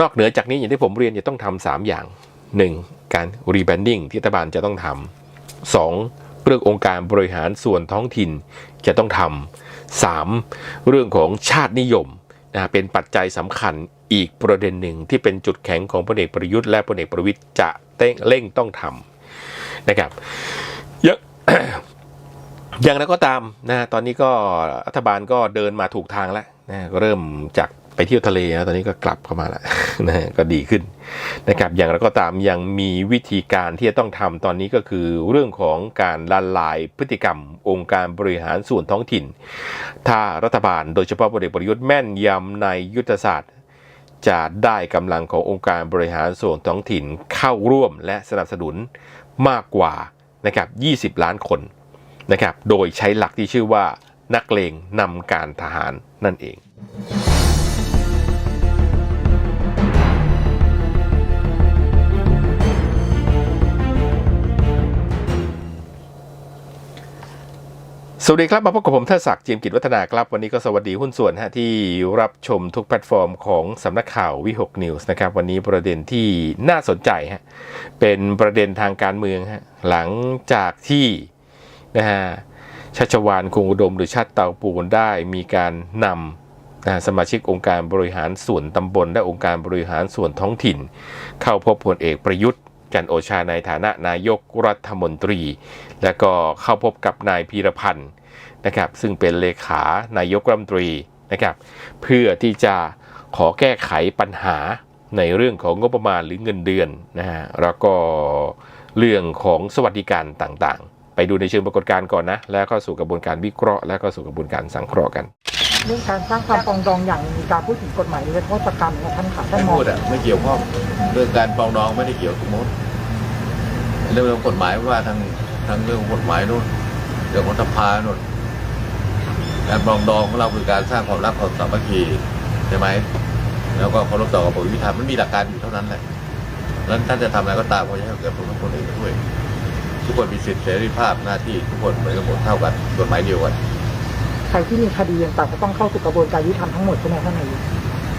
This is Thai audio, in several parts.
นอกเหนือจากนี้อย่างที่ผมเรียนจะต้องทำสามอย่าง 1. การรีแบรนดิ้งที่รัฐบาลจะต้องทำสองเรื่ององค์การบริหารส่วนท้องถิ่นจะต้องทำสามเรื่องของชาตินิยมนะเป็นปัจจัยสำคัญอีกประเด็นหนึ่งที่เป็นจุดแข็งของพลเอกประยุทธ์และพลเอกประวิตยจะเต้งเร่งต้องทำนะครับเยอะอย่างไรก็ตามนะตอนนี้ก็รัฐบาลก็เดินมาถูกทางแล้วนะก็เริ่มจาก ไปเที่ยวทะเลนะตอนนี้ก็กลับเข้ามาแล้วนะก็ดีขึ้นนะครับอย่างไรก็ตามยังมีวิธีการที่จะต้องทำตอนนี้ก็คือเรื่องของการละลายพฤติกรรม องค์การบริหารส่วนท้องถิ่น ถ้ารัฐบาลโดยเฉพาะพลเอกประยุทธ์แม่นยำในยุทธศาสตร์ จะได้กำลังขององค์การบริหารส่วนท้องถิ่นเข้าร่วมและสนับสนุนมากกว่านะครับ20 ล้านคนนะครับโดยใช้หลักที่ชื่อว่านักเลงนำการทหารนั่นเอง สวัสดีครับ มาพบกับผมเทิดศักดิ์เจียมกิจวัฒนาครับ วันนี้ก็สวัสดีหุ้นส่วนฮะที่รับชมทุกแพลตฟอร์มของสำนักข่าววิหกนิวส์นะครับ วันนี้ประเด็นที่น่าสนใจฮะเป็นประเด็นทางการเมืองฮะหลังจากที่นะฮะชัชวานคงอุดมหรือชาติเตาปูนได้มีการนำนะฮะสมาชิกองค์การบริหารส่วนตำบล และองค์การบริหารส่วนท้องถิ่น เข้าพบพลเอกประยุทธ์ จันทร์โอชาในฐานะนายกรัฐมนตรี และก็เข้าพบกับนายพีรพันธ์นะครับ ซึ่งเป็นเลขานายกรัฐมนตรีนะครับ เพื่อที่จะขอแก้ไขปัญหาในเรื่องของงบประมาณหรือเงินเดือนนะฮะแล้วก็เรื่องของสวัสดิการต่างๆ ไปดูในเชิงปรากฏการณ์ก่อนนะ แล้วก็สู่กระบวนการวิเคราะห์ แล้วก็สู่กระบวนการสังเคราะห์กัน เรื่องการสร้างความปรองดองอย่างมีการพูดถึงกฎหมายนิรโทษกรรมเนี่ยท่านค่ะท่านไม่มองพูดอะไม่เกี่ยวข้องเรื่องการปรองดองไม่ได้เกี่ยวกับมด เรื่องของกฎหมายว่าทางทางเรื่องของกฎหมายนู่นเรื่องของสภานู่นการปรองดองของเราคือการสร้างความรักความสามัคคีใช่ไหมแล้วก็เคารพต่อกระบวนการยุติธรรมมันมีหลักการอยู่เท่านั้นแหละแล้วท่านจะทำอะไรก็ตามก็จะให้เกิดผลกับคนอื่นด้วย ทุกคนมีสิทธิเสรีภาพหน้าที่ทุกคนเหมือนกันหมดเท่ากันกฎหมายเดียวกันใครที่มีคดีต่างๆก็ต้องเข้าสู่กระบวนการยุติธรรมทั้งหมดใช่ไหมท่านนายก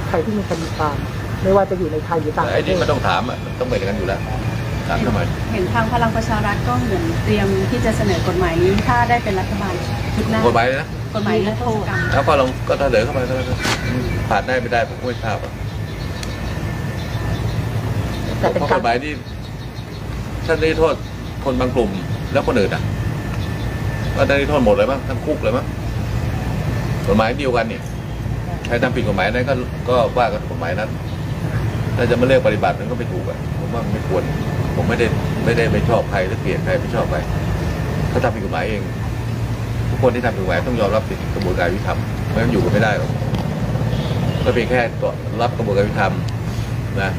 ใครที่มีคดีความไม่ว่าจะอยู่ในไทยหรือต่างแต่ปไอ้ระเทนี่ศมันต้องถามอะมันต้องเป็นอย่างนั้นอยู่แล้ว ถามทำไมเห็นทางพลังประชารัฐก็เหมือนเตรียมที่จะเสนอกฎหมายนี้ถ้าได้เป็นรัฐบาลชุดหน้ากฎหมายเลยนะกฎหมายนิรโทษกรรมแล้วก็ลองก็เสนอเข้ามาเท่านั้นผ่านได้ไม่ได้ผมก็ไม่ทราบอะแต่เป็นเพราะกากรฎหมายนี่ท่านได้โทษคนบางกลุ่มแล้วคนอื่นอะก็ได้โทษหมดเลยมั้งทั้งคุกเลยมั้งกฎหมายเดียวกันนี่ใครทำผิดกฎหมายนั้นก็ก็ว่ากันกฎหมายนั้นถ้าจะมาเลือกปฏิบัติมันก็ไม่ถูกอะผมว่ามันไม่ควร ผมไม่ได้ไม่ได้ไม่ชอบใครหรือเกลียดใครไม่ชอบใครเขาทำผิดกฎหมายเอง ทุกคนที่ทำผิดกฎหมายต้องยอมรับผิดกระบวนการยุติธรรมไม่งั้นอยู่กันไม่ได้หรอกก็เพียงแค่รับกระบวนการยุติธรรมนะ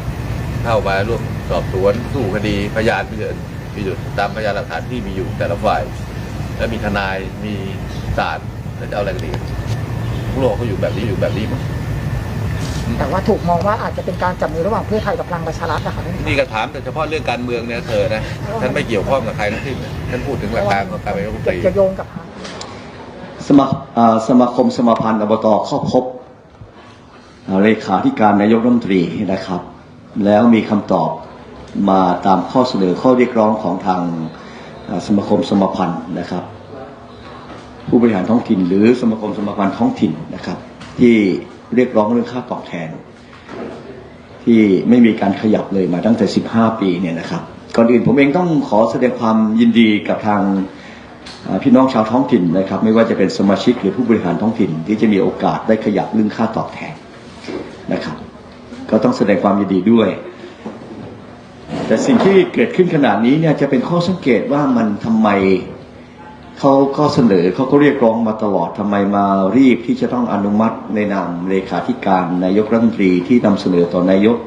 เข้ามาร่วมสอบสวนสู้คดีพยานมีอยู่มีอยู่ตามพยานหลักฐานที่มีอยู่แต่ละฝ่าย แล้วมีทนายมีศาลแล้วจะเอาอะไรกันดีโลกเขาอยู่แบบนี้อยู่แบบนี้มั้ง แต่ว่าถูกมองว่าอาจจะเป็นการจับมือระหว่างเพื่อไทยกับพลังประชารัฐนะคะท่านนี่ก็ถามแต่เฉพาะเรื่องการเมืองเนี่ยเธอนะฉันไม่เกี่ยวข้องกับใครทั้งสิ้นฉันพูดถึงหลักการของการเป็นรัฐมนตจะรีจะโยงกับพรรคสมาอ่าสมาคมสมาพันธ์อบตเข้าพบอ่าเลขาธิการนายกรัฐมนตรีนะครับ แล้วมีคำตอบมาตามข้อเสนอข้อเรียกร้องของทางอ่าสมาคมสมาพันธ์นะครับ ผู้บริหารท้องถิ่น หรือสมาคมสมาพันธ์ท้องถิ่นนะครับ ที่ เรียกร้องเรื่องค่าตอบแทน ที่ไม่มีการขยับเลยมาตั้งแต่ 15 ปีเนี่ยนะครับก่อนอื่นผมเองต้องขอแสดงความยินดีกับทางพี่น้องชาวท้องถิ่นนะครับ ไม่ว่าจะเป็นสมาชิกหรือผู้บริหารท้องถิ่น ที่จะมีโอกาสได้ขยับเรื่องค่าตอบแทนนะครับ ก็ต้องแสดงความยินดีด้วย แต่สิ่งที่เกิดขึ้นขนาดนี้เนี่ยจะเป็นข้อสังเกตว่ามันทำไม เขาก็เสนอเขาก็เรียกร้องมาตลอดทำไมมารีบที่จะต้องอนุมัติในนามเลขาธิการนายกรัฐมนตรีที่นำเสนอต่อนายก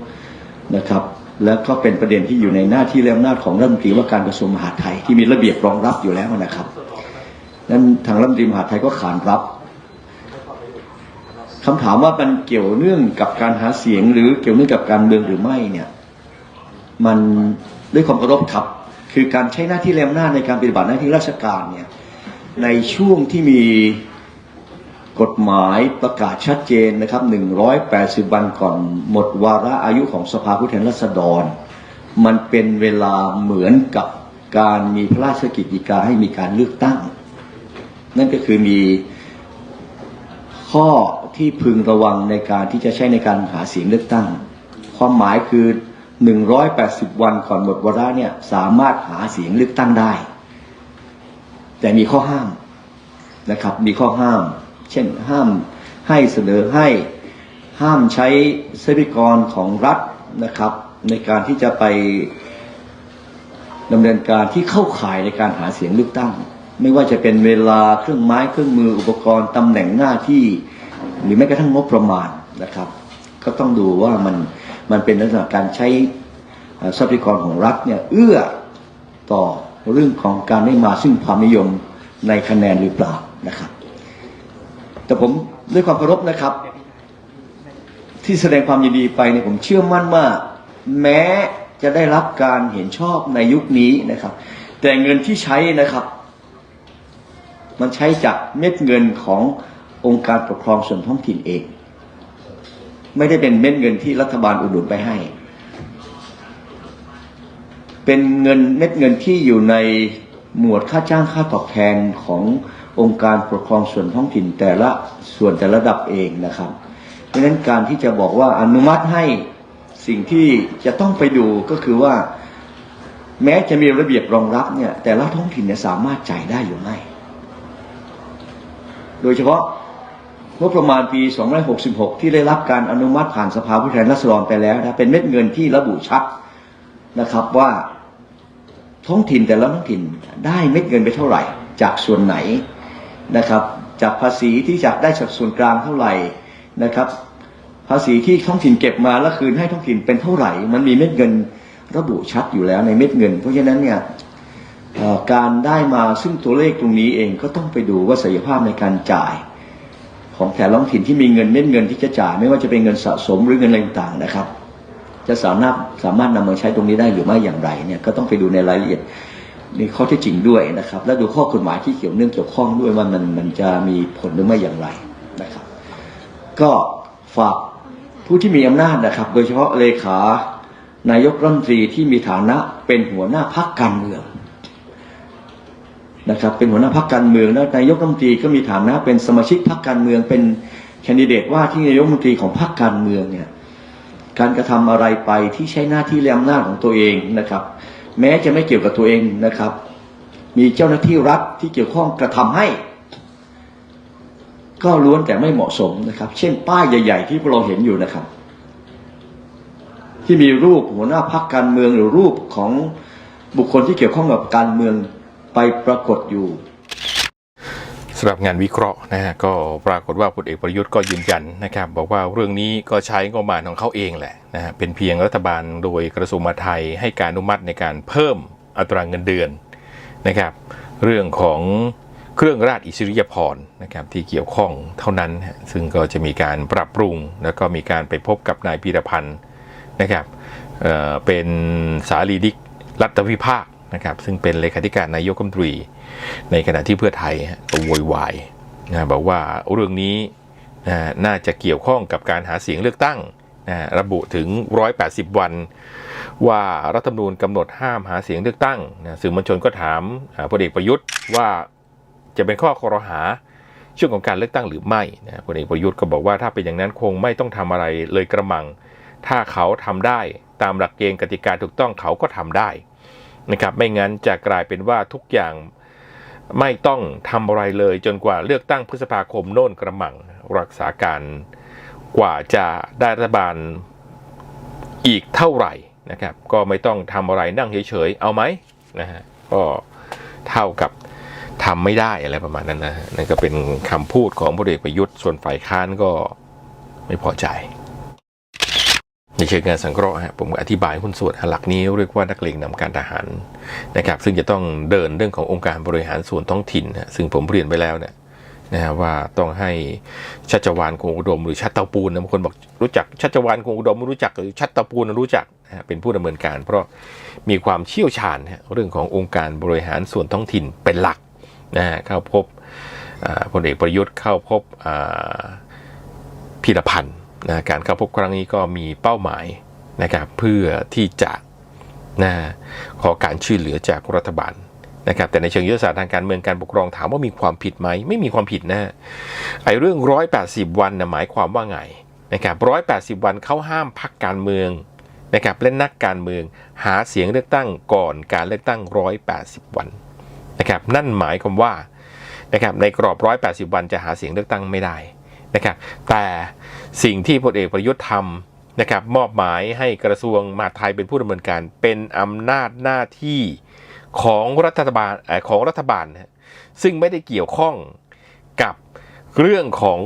นะครับ แล้วก็เป็นประเด็นที่อยู่ในหน้าที่และอำนาจของรัฐมนตรีว่าการกระทรวงมหาดไทยที่มีระเบียบรองรับอยู่แล้วนะครับนั้นทางรัฐมนตรีมหาดไทยก็ขานรับคำถามว่ามันเกี่ยวเนื่องกับการหาเสียงหรือเกี่ยวเนื่องกับการเมืองหรือไม่เนี่ยมันด้วยความเคารพครับ คือการใช้หน้าที่แรมหน้าจในการปฏิบัติหน้าที่ราชการเนี่ย ในช่วงที่มีกฎหมายประกาศชัดเจนนะครับ 180 วันก่อนหมดวาระอายุของสภาผู้แทนราษฎร มันเป็นเวลาเหมือนกับการมีพระราชกิจกาให้มีการเลือกตั้ง นั่นก็คือมีข้อที่พึงระวังในการที่จะใช้ในการหาเสียงเลือกตั้ง ความหมายคือ 180 วันก่อนหมดวาระเนี่ยสามารถหาเสียงเลือกตั้งได้ แต่มีข้อห้ามนะครับ มีข้อห้าม เช่นห้ามให้เสนอให้ห้ามใช้ทรัพยากรของรัฐนะครับ ในการที่จะไปดำเนินการที่เข้าข่ายในการหาเสียงเลือกตั้ง ไม่ว่าจะเป็นเวลาเครื่องไม้เครื่องมืออุปกรณ์ตำแหน่งหน้าที่ หรือแม้กระทั่งงบประมาณนะครับ ก็ต้องดูว่ามันมันเป็นลักษณะการใช้ทรัพยากรของรัฐเนี่ยเอื้อต่อ เรื่องของการได้มาซึ่งความนิยมในคะแนนหรือเปล่านะครับ แต่ผมด้วยความเคารพนะครับ ที่แสดงความยินดีไปเนี่ยผมเชื่อมั่นว่าแม้จะได้รับการเห็นชอบในยุคนี้นะครับ แต่เงินที่ใช้นะครับ มันใช้จากเม็ดเงินขององค์การปกครองส่วนท้องถิ่นเอง ไม่ได้เป็นเม็ดเงินที่รัฐบาลอุดหนุนไปให้ เป็นเงินเม็ดเงินที่อยู่ในหมวดค่าจ้างค่าตอบแทนขององค์การปกครองส่วนท้องถิ่นแต่ละส่วนแต่ละระดับเองนะครับ เพราะฉะนั้นการที่จะบอกว่าอนุมัติให้สิ่งที่จะต้องไปดูก็คือว่า แม้จะมีระเบียบรองรับเนี่ยแต่ละท้องถิ่นเนี่ยสามารถจ่ายได้หรือไม่ โดยเฉพาะงบประมาณปี 266 ที่ได้รับการอนุมัติผ่านสภาผู้แทนราษฎรไปแล้วนะเป็นเม็ดเงินที่ระบุชัดนะครับว่า ท้องถิ่นแต่ละท้องถิ่นได้เม็ดเงินไปเท่าไหร่ จากส่วนไหนนะครับ จากภาษีที่จากได้จากส่วนกลางเท่าไหร่นะครับ ภาษีที่ท้องถิ่นเก็บมาแล้วคืนให้ท้องถิ่นเป็นเท่าไหร่ มันมีเม็ดเงินระบุชัดอยู่แล้วในเม็ดเงิน เพราะฉะนั้นเนี่ยการได้มาซึ่งตัวเลขตรงนี้เองก็ต้องไปดูว่าศักยภาพในการจ่ายของแต่ละท้องถิ่นที่มีเงินเม็ดเงินที่จะจ่ายไม่ว่าจะเป็นเงินสะสมหรือเงินอะไรต่างๆนะครับ จะสามารถสามารถนำมาใช้ตรงนี้ได้หรือไม่อย่างไรเนี่ยก็ต้องไปดูในรายละเอียดในข้อเท็จจริงด้วยนะครับ และดูข้อกฎหมายที่เกี่ยวเนื่องเกี่ยวข้องด้วยว่ามันมันจะมีผลหรือไม่อย่างไรนะครับ ก็ฝากผู้ที่มีอำนาจนะครับ โดยเฉพาะเลขานายกรัฐมนตรีที่มีฐานะเป็นหัวหน้าพักการเมืองนะครับเป็นหัวหน้าพรรคการเมืองแล้วนายกรัฐมนตรีก็มีฐานะเป็นสมาชิกพรรคการเมืองเป็นแคนดิเดตว่าที่นายกรัฐมนตรีของพรรคการเมืองเนี่ย การกระทำอะไรไปที่ใช้หน้าที่และอำนาจของตัวเองนะครับ แม้จะไม่เกี่ยวกับตัวเองนะครับ มีเจ้าหน้าที่รัฐที่เกี่ยวข้องกระทำให้ ก็ล้วนแต่ไม่เหมาะสมนะครับ เช่น ป้ายใหญ่ ๆ ที่พวกเราเห็นอยู่นะครับ ที่มีรูปหัวหน้าพรรคการเมืองหรือรูปของบุคคลที่เกี่ยวข้องกับการเมืองไปปรากฏอยู่ สำหรับงานวิเคราะห์นะฮะก็ปรากฏว่าพลเอกประยุทธ์ก็ยืนยันนะครับ บอกว่าเรื่องนี้ก็ใช้งบประมาณของเขาเองแหละนะฮะเป็นเพียงรัฐบาลโดยกระทรวงมหาดไทยให้การอนุมัติในการเพิ่มอัตรางเงินเดือนนะครับ เรื่องของเครื่องราชอิสริยาภรนะครับที่เกี่ยวข้องเท่านั้น ซึ่งก็จะมีการปรับปรุง แล้วก็มีการไปพบกับนายพีรพันธ์นะครับเอ่อเป็นสารีดิกรัฐวิภาค นะครับซึ่งเป็นเลขาธิการนายกรัฐมนตรี ในขณะที่เพื่อไทยก็โวยวายนะบอกว่าเรื่องนี้นะน่าจะเกี่ยวข้องกับการหาเสียงเลือกตั้งนะระบุถึง 180 วัน ว่ารัฐธรรมนูญกำหนดห้ามหาเสียงเลือกตั้งนะสื่อมวลชนก็ถามพลเอกประยุทธ์ว่าจะเป็นข้อคอรหาช่วงของการเลือกตั้งหรือไม่นะพลเอกประยุทธ์ก็บอกว่าถ้าเป็นอย่างนั้นคงไม่ต้องทำอะไรเลยกระมัง ถ้าเขาทำได้ตามหลักเกณฑ์กติกาถูกต้องเขาก็ทำได้ นะครับ ไม่งั้นจะกลายเป็นว่าทุกอย่างไม่ต้องทำอะไรเลย จนกว่าเลือกตั้งพฤษภาคมโน่นกระมังรักษาการกว่าจะได้รัฐบาลอีกเท่าไหร่นะครับ ก็ไม่ต้องทำอะไรนั่งเฉยๆเอาไหมนะฮะก็เท่ากับทำไม่ได้อะไรประมาณนั้นนะฮะนั่นก็เป็นคำพูดของพลเอกประยุทธ์ส่วนฝ่ายค้านก็ไม่พอใจ ในเชิงการสังเคราะห์ผมอธิบายหุ้นส่วนหลักนี้เรียกว่านักเลงนำการทหารนะครับ ซึ่งจะต้องเดินเรื่องขององค์การบริหารส่วนท้องถิ่นซึ่งผมเรียนไปแล้วเนี่ยนะฮะว่าต้องให้ชัชวานคงอุดมหรือชัดเตาปูนนะบางคนบอกรู้จักชัชวานคงอุดมไม่รู้จักหรือชัดเตาปูนรู้จักนะเป็นผู้ดำเนินการ เพราะมีความเชี่ยวชาญเรื่องขององค์การบริหารส่วนท้องถิ่นเป็นหลักนะเข้าพบพลเอกประยุทธ์เข้าพบพีรพันธ์ นะการเข้าพบครั้งนี้ก็มีเป้าหมายนะครับเพื่อที่จะนะขอการช่วยเหลือจากรัฐบาลนะครับแต่ในเชิงยุทธศาสตร์ทางการเมืองการปกครองถามว่ามีความผิดไหมไม่มีความผิดนะไอ้เรื่อง 180 วันนะหมายความว่าไงนะครับ180 วันเขาห้ามพักการเมืองนะครับและนักการเมืองหาเสียงเลือกตั้งก่อนการเลือกตั้ง 180 วันนะครับนั่นหมายความว่านะครับในกรอบ 180 วันจะหาเสียงเลือกตั้งไม่ได้ นะครับ แต่สิ่งที่พลเอกประยุทธ์ทำนะครับมอบหมายให้กระทรวงมหาดไทยเป็นผู้ดำเนินการเป็นอำนาจหน้าที่ของรัฐบาลของรัฐบาล ซึ่งไม่ได้เกี่ยวข้องกับเรื่องของ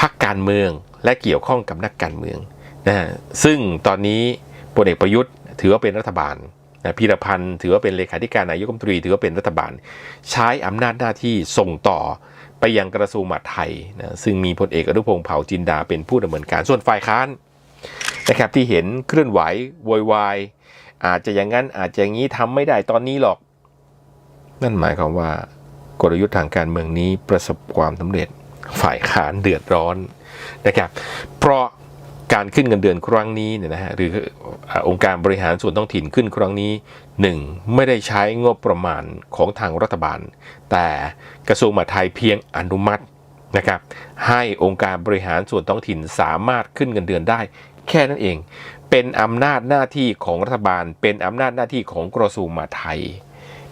พรรคการเมืองและเกี่ยวข้องกับนักการเมืองนะฮะซึ่งตอนนี้พลเอกประยุทธ์ถือว่าเป็นรัฐบาล นะพีรพันธ์ถือว่าเป็นเลขาธิการนายกรัฐมนตรี ถือว่าเป็นรัฐบาล ใช้อำนาจหน้าที่ส่งต่อไปยังกระทรวงมหาดไทยนะซึ่งมีพลเอกอนุพงศ์เผ่าจินดาเป็นผู้ดำเนินการส่วนฝ่ายค้านนะครับที่เห็นเคลื่อนไหวโวยวายอาจจะอย่างนั้นอาจจะอย่างนี้ทำไม่ได้ตอนนี้หรอก นั่นหมายความว่ากลยุทธ์ทางการเมืองนี้ประสบความสำเร็จฝ่ายค้านเดือดร้อนนะครับ เพราะ การขึ้นเงินเดือนครั้งนี้เนี่ยนะฮะหรือองค์การบริหารส่วนท้องถิ่นขึ้นครั้งนี้หนึ่งไม่ได้ใช้งบประมาณของทางรัฐบาล แต่กระทรวงมหาดไทยเพียงอนุมัตินะครับให้องค์การบริหารส่วนท้องถิ่นสามารถขึ้นเงินเดือนได้ แค่นั้นเอง เป็นอำนาจหน้าที่ของรัฐบาล เป็นอำนาจหน้าที่ของกระทรวงมหาดไทย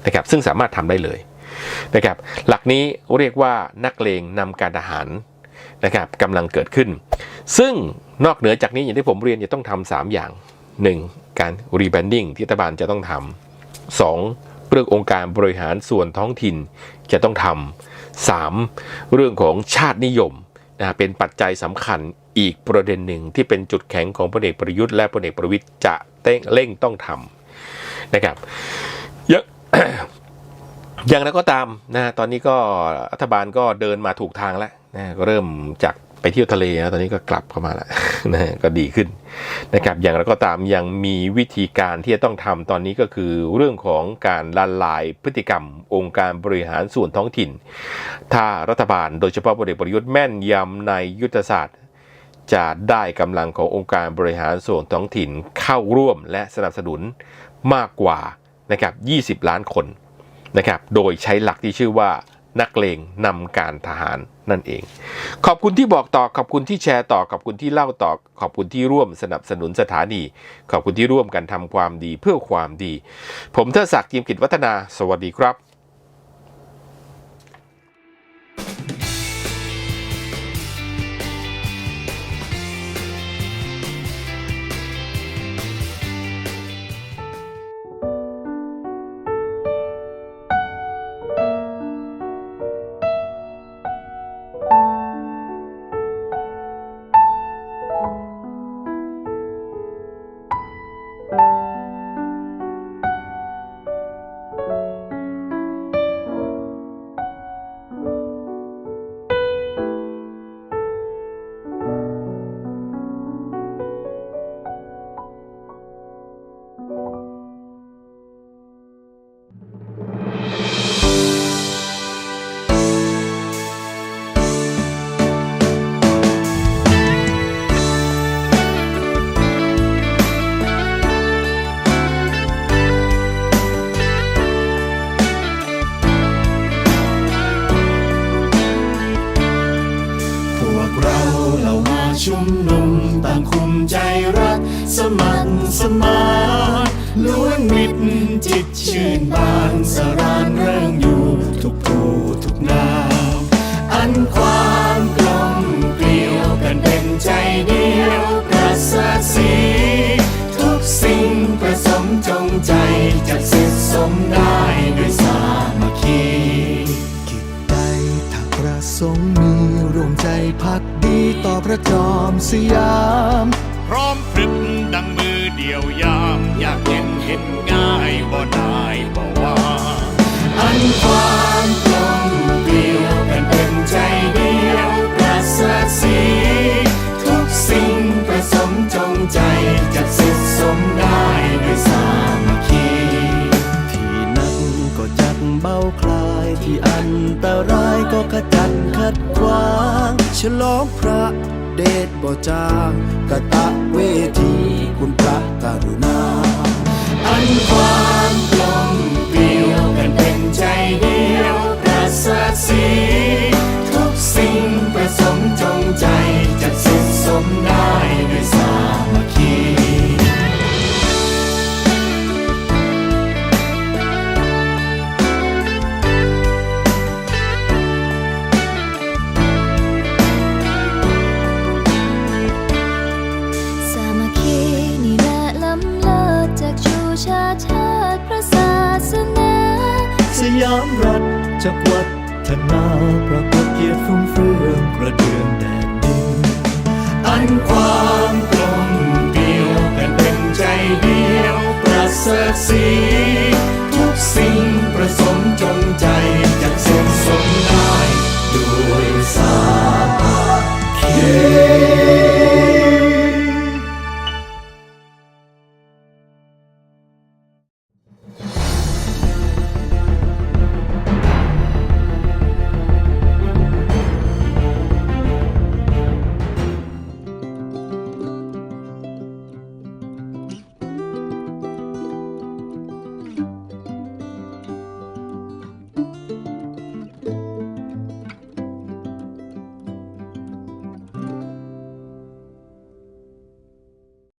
นะครับซึ่งสามารถทำได้เลยนะครับหลักนี้เรียกว่านักเลงนำการทหาร นะครับกำลังเกิดขึ้น ซึ่งนอกเหนือจากนี้อย่างที่ผมเรียนจะต้องทำสามอย่าง 1. การรีแบรนดิ้งที่รัฐบาลจะต้องทำสองเรื่ององค์การบริหารส่วนท้องถิ่นจะต้องทำสามเรื่องของชาตินิยมนะเป็นปัจจัยสำคัญอีกประเด็นหนึ่งที่เป็นจุดแข็งของพลเอกประยุทธ์และพลเอกประวิตยจะเต้งเร่งต้องทำนะครับเยอะอย่างไรก็ตามนะตอนนี้ก็รัฐบาลก็เดินมาถูกทางแล้ว นะก็เริ่มจากไปเที่ยวทะเลนะตอนนี้ก็กลับเข้ามาแล้วนะก็ดีขึ้นนะครับอย่างไรก็ตามยังมีวิธีการที่จะต้องทำตอนนี้ก็คือเรื่องของการละลายพฤติกรรม องค์การบริหารส่วนท้องถิ่น ถ้ารัฐบาลโดยเฉพาะพลเอกประยุทธ์แม่นยำในยุทธศาสตร์จะได้กำลังขององค์การบริหารส่วนท้องถิ่นเข้าร่วมและสนับสนุนมากกว่านะครับ20 ล้านคนนะครับ โดยใช้หลักที่ชื่อว่านักเลงนำการทหาร นั่นเอง ขอบคุณที่บอกต่อ ขอบคุณที่แชร์ต่อ ขอบคุณที่เล่าต่อ ขอบคุณที่ร่วมสนับสนุนสถานี ขอบคุณที่ร่วมกันทำความดีเพื่อความดี ผมเทศศักดิ์ยิมกิจวัฒนา สวัสดีครับ เราเหล่ามาชุมนุมต่างคุมใจรัก สมันสมานล้วนมิตรจิตชื่นบานสรานเรื่องอยู่ทุกผู้ทุกนามอันความกลมเกลียวกันเป็นใจเดียวประเสริฐสีทุกสิ่งประสมจงใจจะสิทธิสมได้ด้วยสามัคคีกิจใดถ้าประสงค์มีร วมใจพักดีต่อพระจอมสยาม พร้อมพรึบดังมือเดียวยาม อยากเห็นเห็นง่ายบ่ได้บ่ว่า อันความกลมเกลียวกันเป็นใจเดียวประเสริฐสีทุกสิ่งประสมจงใจจะสิ เบาคลายที่อันตรายก็ขจัดขัดขวาง ฉลองพระเดชบ่จางกะตะเวทีคุณพระกรุณา อันความารัฐจากวัดฒนาประกฏเกียรติฟุ้งเฟืองประเดือนแดดดิน อันความกลมเกลียวกันเป็นใจเดียวประเสริฐสีทุกสิ่งประสมจงใจจากสุขสมได้ด้วยสามัคคี